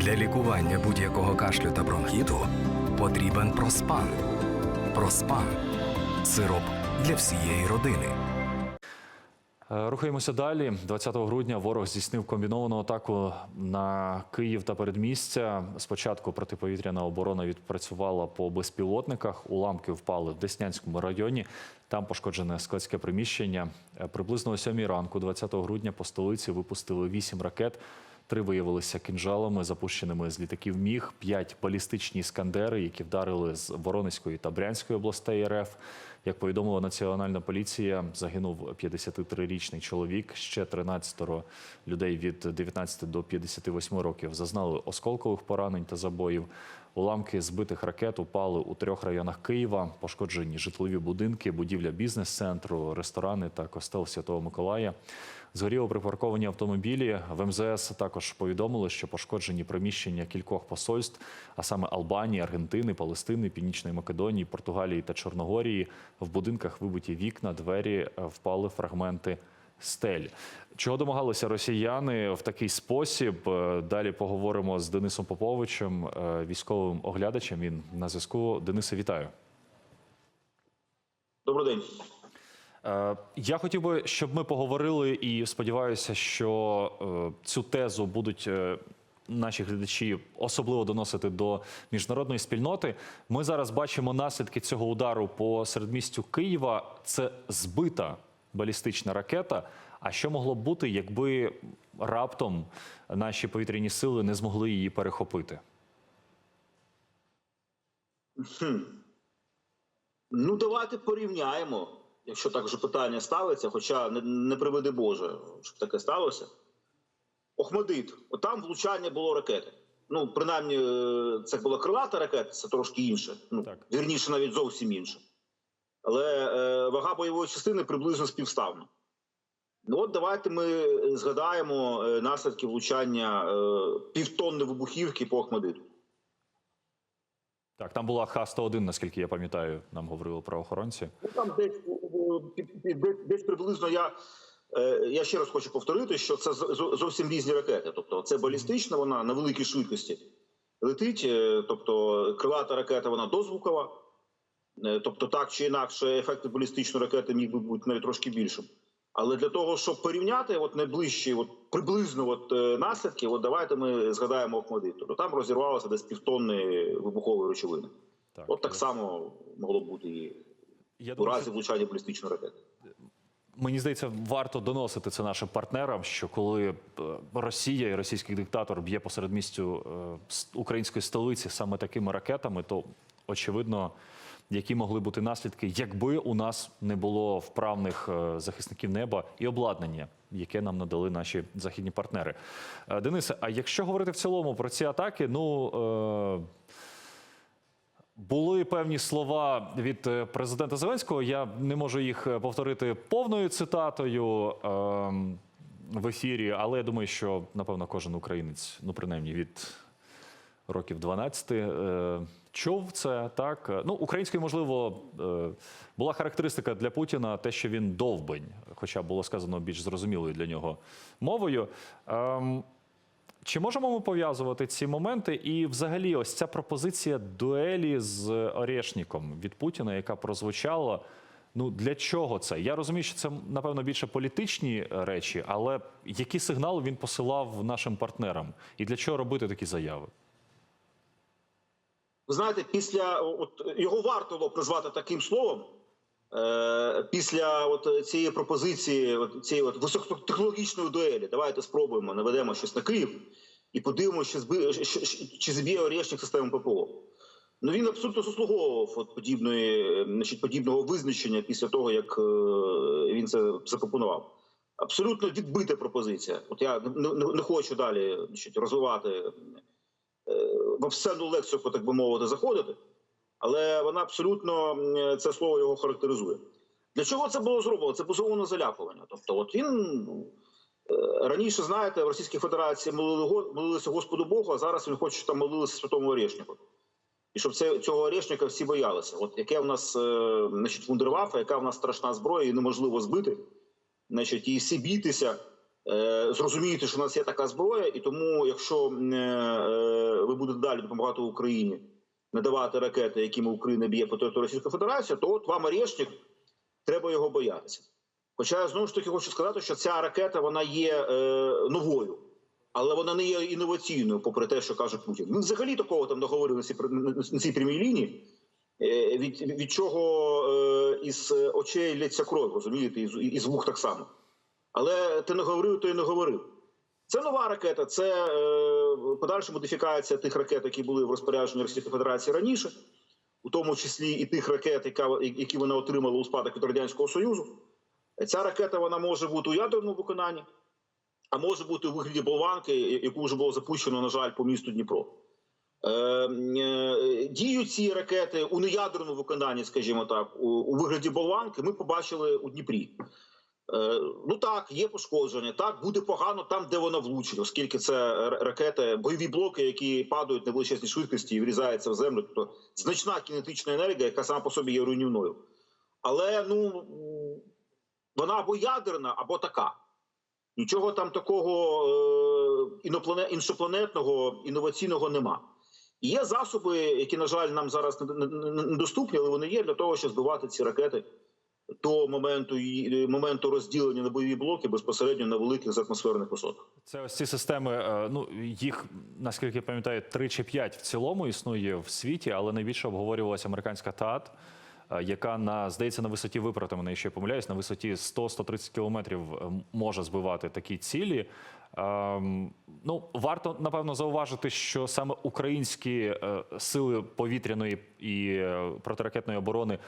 Для лікування будь-якого кашлю та бронхіту потрібен проспан. Проспан сироп для всієї родини. Е, Рухаємося далі. 20 грудня ворог здійснив комбіновану атаку на Київ та передмістя. Спочатку протиповітряна оборона відпрацювала по безпілотниках. Уламки впали в Деснянському районі. Там пошкоджене складське приміщення. Е, Приблизно о 7 ранку, 20 грудня, по столиці випустили 8 ракет. Три виявилися кинжалами, запущеними з літаків Міг, п'ять балістичні іскандери, які вдарили з Воронезької та Брянської областей РФ. Як повідомила Національна поліція, загинув 53-річний чоловік. Ще 13 людей від 19 до 58 років зазнали осколкових поранень та забоїв. Уламки збитих ракет упали у трьох районах Києва. Пошкоджені житлові будинки, будівля бізнес-центру, ресторани та костел Святого Миколая. Згоріло припарковані автомобілі. В МЗС також повідомили, що пошкоджені приміщення кількох посольств, а саме Албанії, Аргентини, Палестини, Північної Македонії, Португалії та Чорногорії. В будинках вибиті вікна, двері, е, впали фрагменти стель. Чого домагалися росіяни в такий спосіб? Е, Далі поговоримо з Денисом Поповичем, е, військовим оглядачем. Він на зв'язку. Денисе, вітаю. Добрий день. Е, Я хотів би, щоб ми поговорили, і сподіваюся, що цю тезу будуть наші глядачі особливо доносити до міжнародної спільноти. Ми зараз бачимо наслідки цього удару по середмістю Києва. Це збита балістична ракета. А що могло б бути, якби раптом наші повітряні сили не змогли її перехопити? Хм. Ну, давайте порівняємо, якщо так вже питання ставиться, хоча не, не приведи Боже, щоб таке сталося. Охмадит, отам влучання було ракети. Ну, принаймні, е, це була крилата ракета, це трошки інше. Ну, Так. вірніше, навіть зовсім інше. Але е, вага бойової частини приблизно співставна. Ну, от давайте ми згадаємо е, наслідки влучання е, півтонни вибухівки по Охмадиту. Так, там була Х-101, наскільки я пам'ятаю, нам говорили правоохоронці. Ну, там десь, десь, десь приблизно я. Я ще раз хочу повторити, що це зовсім різні ракети. Тобто, це балістична, вона на великій швидкості летить. Тобто, крилата ракета вона дозвукова. Е, Тобто, так чи інакше, ефект балістичної ракети міг би бути навіть трошки більшим. Але для того, щоб порівняти от найближчі, от приблизно от, е, наслідки, от давайте ми згадаємо Охмадит. Тобто там розірвалося десь півтонни вибухової речовини. Так, От так само могло бути і я у думаю, разі влучання балістичної ракети. Мені здається, варто доносити це нашим партнерам, що коли е, Росія і російський диктатор б'є посеред містю е, української столиці саме такими ракетами, то очевидно, які могли бути наслідки, якби у нас не було вправних е, захисників неба і обладнання, яке нам надали наші західні партнери. Е, Денисе, а якщо говорити в цілому про ці атаки, ну. е, були певні слова від президента Зеленського. Я не можу їх повторити повною цитатою ем, в ефірі, але я думаю, що напевно кожен українець, ну принаймні від років 12, е, чув це так. Ну, українською, можливо, е, була характеристика для Путіна те, що він довбень, хоча було сказано більш зрозумілою для нього мовою. Ем, чи можемо ми пов'язувати ці моменти? І, взагалі, ось ця пропозиція дуелі з Орешніком від Путіна, яка прозвучала. Ну для чого це? Я розумію, що це напевно більше політичні речі, але які сигнали він посилав нашим партнерам? І для чого робити такі заяви? Ви знаєте, після от його варто було прозвати таким словом. Е, після от цієї пропозиції, от цієї от високотехнологічної дуелі, давайте спробуємо, наведемо щось на Київ і подивимося, чи, зби, чи, зб'є Орешник систему ППО. Ну він абсолютно заслуговував от подібної, значить, подібного визначення після того, як е, він це запропонував. Абсолютно відбита пропозиція. От я не, не, не хочу далі значить, розвивати е, в обсценну лексику, так би мовити, заходити, але вона абсолютно це слово його характеризує. Для чого це було зроблено? Це було залякування. Тобто, от він ну, е, раніше, знаєте, в Російській Федерації молили, молилися Господу Богу, а зараз він хоче там молилися Святому Орешнику. І щоб це, цього Орешника всі боялися. От яке в нас е, значить, вундервафа, яка в нас страшна зброя, і неможливо збити. Значить, і всі бійтеся. Е, зрозумієте, що в нас є така зброя, і тому, якщо е, е, ви будете далі допомагати Україні надавати ракети, якими Україна б'є по території Російської Федерації, то от вам орешник, треба його боятися. Хоча я знову ж таки хочу сказати, що ця ракета вона є новою, але вона не є інноваційною, попри те, що каже Путін. Він взагалі такого там договорив на цій, прямій лінії, від, від чого із очей лється кров, розумієте, із, із вух так само. Але ти не говорив, то й не говорив. Це нова ракета, це е, подальша модифікація тих ракет, які були в розпорядженні Російської Федерації раніше, у тому числі і тих ракет, яка, які вона отримала у спадок від Радянського Союзу. Ця ракета вона може бути у ядерному виконанні, а може бути у вигляді болванки, яку вже було запущено, на жаль, по місту Дніпро. Е, е, Дію ці ракети у неядерному виконанні, скажімо так, у, у вигляді болванки, ми побачили у Дніпрі. Е, Ну так, є пошкодження. Так буде погано там, де вона влучить, оскільки це ракети, бойові блоки, які падають на величезній швидкості і врізаються в землю. Тобто значна кінетична енергія, яка сама по собі є руйнівною. Але ну вона або ядерна, або така. Нічого там такого е, іншопланетного, інноваційного нема. І є засоби, які, на жаль, нам зараз не- не- не- недоступні, але вони є для того, щоб збивати ці ракети до моменту, її- моменту розділення на бойові блоки безпосередньо на великих атмосферних висотах. Це ось ці системи. е, Ну їх наскільки я пам'ятаю, 3 чи 5 в цілому існує в світі, але найбільше обговорювалася американська ТААТ, е, яка на здається на висоті виправте мене, я помиляюсь, на висоті 100-130 кілометрів е, може збивати такі цілі. Ем, ну варто напевно зауважити, що саме українські е, сили повітряної і е, протиракетної оборони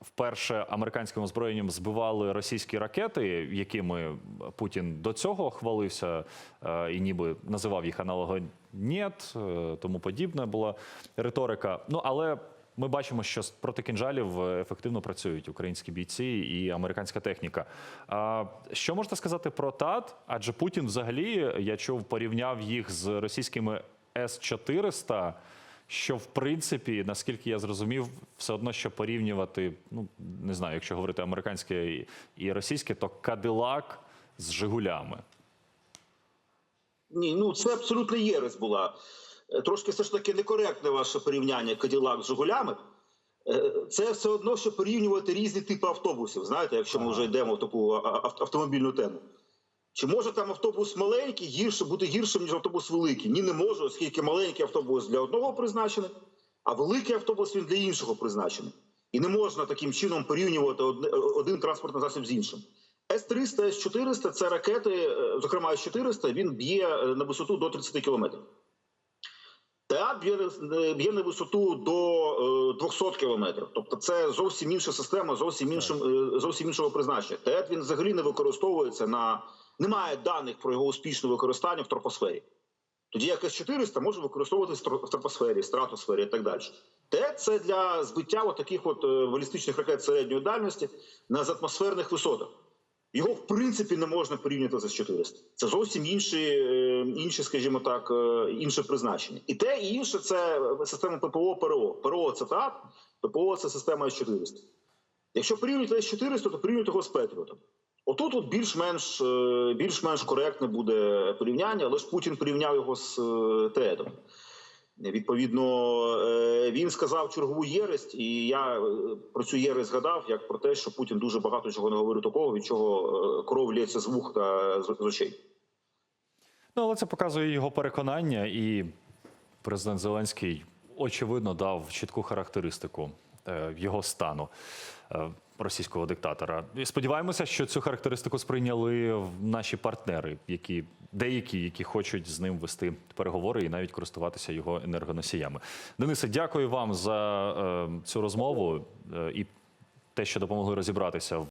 вперше американським озброєнням збивали російські ракети, якими Путін до цього хвалився е, і ніби називав їх аналогом «нєт», е, тому подібна була риторика. Ну але ми бачимо, що проти кінжалів е, ефективно працюють українські бійці і американська техніка. Що можете сказати про ТАТ? Адже Путін, взагалі, я чув, порівняв їх з російськими С-400, що в принципі, наскільки я зрозумів, все одно, що порівнювати, ну не знаю, якщо говорити американське і- і російське, то Кадилак з Жигулями. Ні, ну це абсолютно єресь була. Е, Трошки все ж таки некоректне ваше порівняння Каділак з Жигулями. Е, Це все одно, що порівнювати різні типи автобусів. Знаєте, якщо ми вже йдемо в таку автомобільну тему. Чи може там автобус маленький гірше бути гіршим, ніж автобус великий? Ні, не може, оскільки маленький автобус для одного призначений, а великий автобус він для іншого призначений. І не можна таким чином порівнювати один транспортний засіб з іншим. С-300, С-400 – це ракети, е, зокрема С-400, він б'є е, на висоту до 30 кілометрів. ТЕАТ б'є, е, б'є на висоту до е, 200 кілометрів. Тобто це зовсім інша система, зовсім іншим, е, зовсім іншого призначення. ТЕАТ він взагалі не використовується на немає даних про його успішне використання в тропосфері. Тоді як С-400 може використовуватися в тро- тропосфері, стратосфері і так далі. ТЕТ – це для збиття таких от е, балістичних ракет середньої дальності на атмосферних висотах. Його в принципі не можна порівняти з С-400. Це зовсім інші, е, інші, скажімо так, е, інше призначення. І те, і інше це система ППО ПРО. ПРО це ТАТ, ППО це система С-400. Якщо порівнювати С-400, то порівнюйте його з Петріотом. Отут от більш-менш е, більш-менш коректне буде порівняння, але ж Путін порівняв його з е, ТЕДом. Відповідно, е, він сказав чергову єресь, і я про цю єресь згадав як про те, що Путін дуже багато чого не говорить такого, від чого кров лється з вух та з очей. Ну, але це показує його переконання, і президент Зеленський очевидно дав чітку характеристику його стану російського диктатора. Сподіваємося, що цю характеристику сприйняли в- наші партнери, які деякі, які хочуть з ним вести переговори і навіть користуватися його енергоносіями. Денисе, дякую вам за е, цю розмову е, і те, що допомогли розібратися